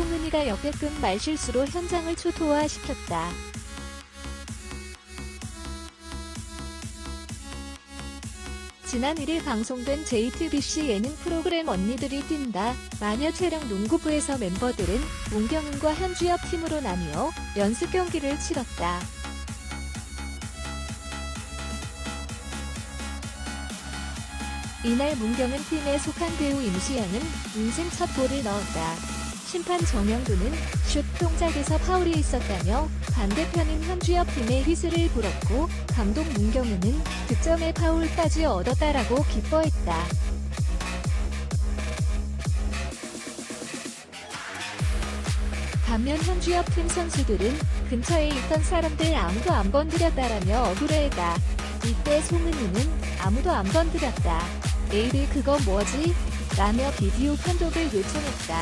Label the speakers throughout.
Speaker 1: 송은이가 역대급 말실수로 현장을 초토화시켰다. 지난 1일 방송된 JTBC 예능 프로그램 언니들이 뛴다. 마녀 촬영 농구부에서 멤버들은 문경은과 현주엽 팀으로 나뉘어 연습 경기를 치렀다. 이날 문경은 팀에 속한 배우 임수연은 인생 첫 골을 넣었다. 심판 정영도는 슛 동작에서 파울이 있었다며 반대편인 현주엽 팀의 휘슬을 불었고 감독 문경은은 득점에 파울까지 얻었다라고 기뻐했다. 반면 현주엽 팀 선수들은 근처에 있던 사람들 아무도 안 건드렸다라며 억울해했다. 이때 송은이는 아무도 안 건드렸다. 에이비 그거 뭐지? 라며 비디오 판독을 요청했다.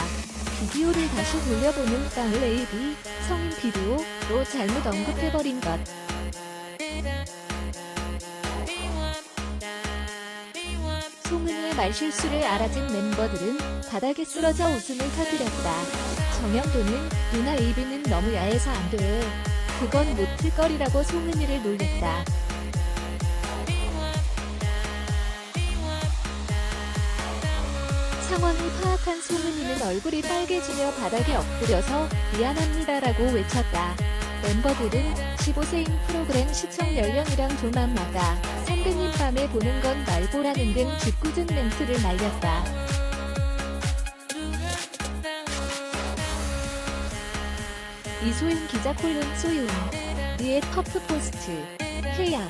Speaker 1: 비디오를 다시 돌려보는 땅을 AB 성인 비디오로 잘못 언급해버린 것. 송은이의 말실수를 알아챈 멤버들은 바닥에 쓰러져 웃음을 터뜨렸다. 정영도는 누나 AB는 너무 야해서 안 돼. 그건 못틀 거리라고 송은이를 놀렸다. 상황을 파악한 송은이는 얼굴이 빨개지며 바닥에 엎드려서 미안합니다라고 외쳤다. 멤버들은 15세인 프로그램 시청 연령이랑 맞아. 선배님 밤에 보는 건 말고라는 등 짓궂은 멘트를 날렸다. 이소윤 기자 콜론 소윤. 리의 터프 포스트. 해야.